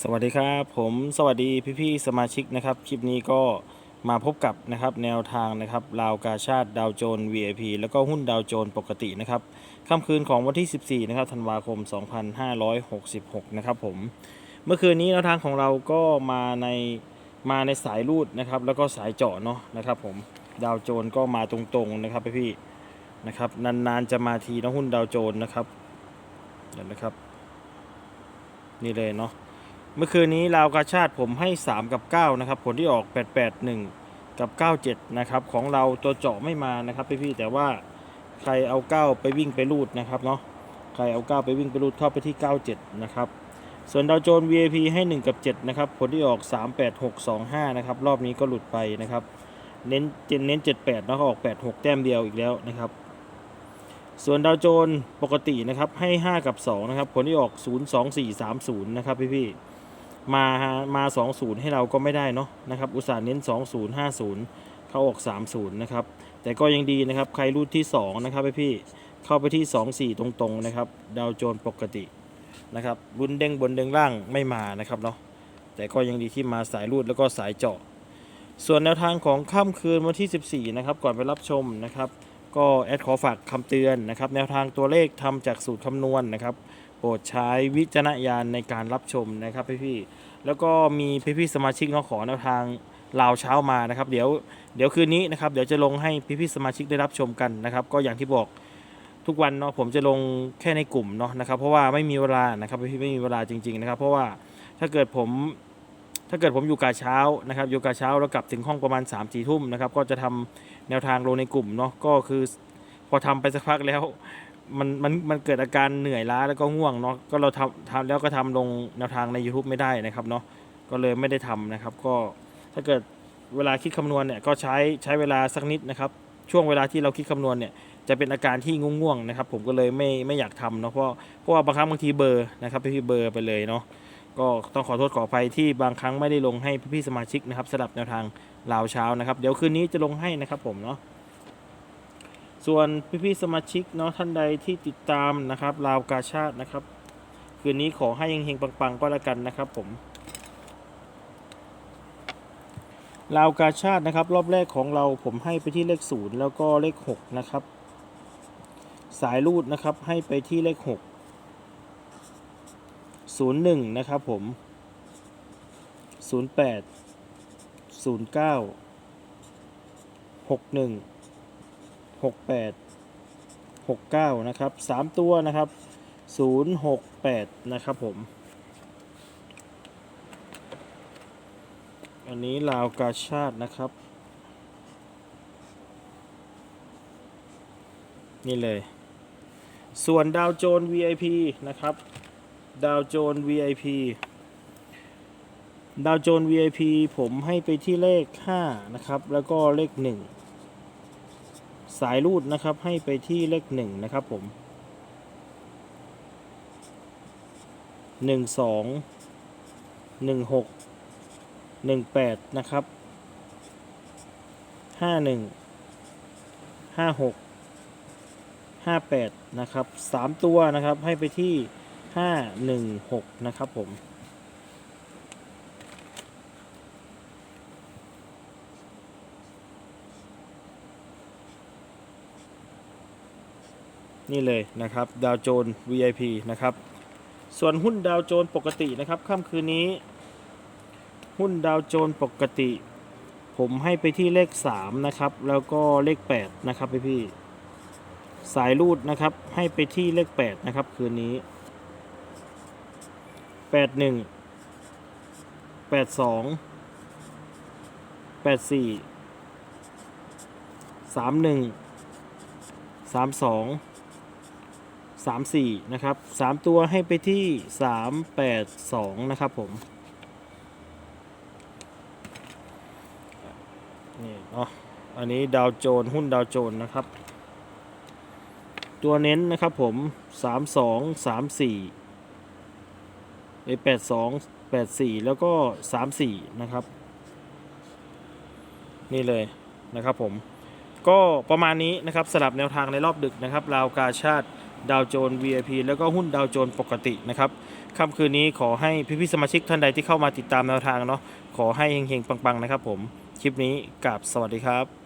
สวัสดีครับผมสวัสดีพี่ๆสมาชิกนะครับคลิปนี้ก็มาพบกับนะครับแนวทางนะครับลาวกาชาติดาวโจน VIP แล้วก็หุ้นดาวโจนปกตินะครับค่ำคืนของวันที่ 14นะครับธันวาคม 2566 นะครับผมเมื่อคืนนี้แนวทางของเราก็มาในมาในสายรูดนะครับแล้วก็สายเจาะเนาะนะครับผมดาวโจนก็มาตรงๆนะครับพี่ๆนะครับนานๆจะมาทีนะหุ้นดาวโจนนะครับเดี๋ยวนะครับ นี่เลยเนาะ เมื่อคืนนี้ลาวกาชาติผมให้ 3 กับ 9 นะครับ ผลที่ออก 881 กับ 97 นะครับ ของเราตัวเจาะไม่มานะครับพี่ๆแต่ว่าใครเอา 9 ไปวิ่งไปรูดนะครับเนาะใครเอา 9 ไปวิ่งไปรูดเข้าไปที่ 97 นะครับ ส่วนดาวโจน VIP ให้ 1 กับ 7 นะครับ ผลที่ออก 38625 นะครับ รอบนี้ก็หลุดไปนะครับ เน้นเน้น 78 แล้วก็ออก 86 แต้มเดียวอีกแล้วนะครับ ส่วนดาวโจนปกตินะครับให้ 5 กับ 2 นะครับ ผลที่ออก 02430 นะครับพี่ๆ มามา 20 ให้เราก็ไม่ได้เนาะนะครับ อุตส่าห์เน้น 20 50 เข้าออก 30 นะครับ แต่ก็ยังดีนะครับ ใครรูดที่ 2 นะครับพี่ๆเข้าไปที่ 24 ตรงๆ นะครับ ดาวโจนปกตินะครับ รุนเด้งบนเด้งล่างไม่มานะครับเนาะ แต่ก็ยังดีที่มาสายรูดแล้วก็สายเจาะ ส่วนแนวทางของค่ำคืนวันที่ 14 นะครับ ก่อนไปรับชมนะครับ ก็แอดขอฝากคำเตือนนะครับ แนวทางตัวเลขทำจากสูตรคำนวณนะครับ ปรดใช้วิจารณญาณในการรับชมนะครับพี่ๆแล้วก็มีพี่ๆสมาชิกเนาะขอแนวทางลาวเช้ามานะครับ เดี๋ยวเดี๋ยวคืนนี้นะครับเดี๋ยวจะลงให้พี่ๆสมาชิกได้รับชมกันนะครับ ก็อย่างที่บอกทุกวันเนาะผมจะลงแค่ในกลุ่มเนาะนะครับ เพราะว่าไม่มีเวลานะครับพี่ๆไม่มีเวลาจริง ๆนะครับ เพราะว่าถ้าเกิดผมถ้าเกิดผมอยู่กาเช้านะครับอยู่กาเช้าแล้วกลับถึงห้องประมาณ3ามสี่ทุ่มนะครับก็จะทำแนวทางลงในกลุ่มเนาะก็คือพอทำไปสักพักแล้ว มันมันมันเกิดอาการเหนื่อยล้าแล้วก็ง่วงเนาะก็เราทำทำแล้วก็ทำลงแนวทางใน YouTube ไม่ได้นะครับเนาะก็เลยไม่ได้ทำนะครับ ก็ถ้าเกิดเวลาคิดคำนวณเนี่ยก็ใช้ใช้เวลาสักนิดนะครับ ช่วงเวลาที่เราคิดคำนวณเนี่ยจะเป็นอาการที่ง่วงๆนะครับ ผมก็เลยไม่ไม่อยากทำเนาะเพราะเพราะว่าบางครั้งบางทีเบอร์นะครับพี่เบอร์ไปเลยเนาะก็ต้องขอโทษขออภัยที่บางครั้งไม่ได้ลงให้พี่ๆสมาชิกนะครับสำหรับแนวทางลาวเช้านะครับ เดี๋ยวคืนนี้จะลงให้นะครับผมเนาะ ส่วนพี่ๆสมาชิกเนาะท่านใดที่ติดตามนะครับลาวกาชาตินะครับ คืนนี้ขอให้ยังเฮงปังๆก็แล้วกันนะครับผมลาวกาชาตินะครับ รอบแรกของเราผมให้ไปที่เลขศูนย์แล้วก็เลขหกนะครับ สายรูดนะครับให้ไปที่เลขหกศูนย์หนึ่งนะครับผมศูนย์แปดศูนย์เก้าหกหนึ่ง หกแปดหกเก้านะครับสามตัวนะครับศูนย์หกแปดนะครับผม อันนี้ลาวกาชาตินะครับ นี่เลย ส่วนดาวโจน VIP นะครับ ดาวโจน VIP ดาวโจน VIP ผมให้ไปที่เลข 5 นะครับ แล้วก็เลข 1 สายรูดนะครับให้ไปที่เลขหนึ่งนะครับผมหนึ่งสองหนึ่งหกหนึ่งแปดนะครับห้าหนึ่งห้าหกห้าแปดนะครับสามตัวนะครับให้ไปที่ห้าหนึ่งหกนะครับผม นี่เลยนะครับดาวโจน VIP นะครับ ส่วนหุ้นดาวโจนปกตินะครับค่ำคืนนี้ หุ้นดาวโจนปกติ ผมให้ไปที่เลข 3 นะครับ แล้วก็เลข 8 นะครับพี่พี่สายรูดนะครับให้ไปที่เลข 8 นะครับ คืนนี้แปดหนึ่ งแปดสามหนึ่งสามสองสามสี่นะครับสามตัวให้ไปที่สามแปดสองนะครับผมนี่เนาะอันนี้ดาวโจนหุ้นดาวโจนนะครับ ตัวเน้นนะครับผมสามสองสามสี่ไอแปดสองแปดสี่แล้วก็สามสี่นะครับ นี่เลยนะครับผมก็ประมาณนี้นะครับสลับแนวทางในรอบดึกนะครับราวกาชาติ ดาวโจน VIP แล้วก็หุ้นดาวโจนปกตินะครับค่ำคืนนี้ขอให้พี่ๆสมาชิกท่านใดที่เข้ามาติดตามแนวทางเนาะขอให้เฮงๆปังๆนะครับผม คลิปนี้กับสวัสดีครับ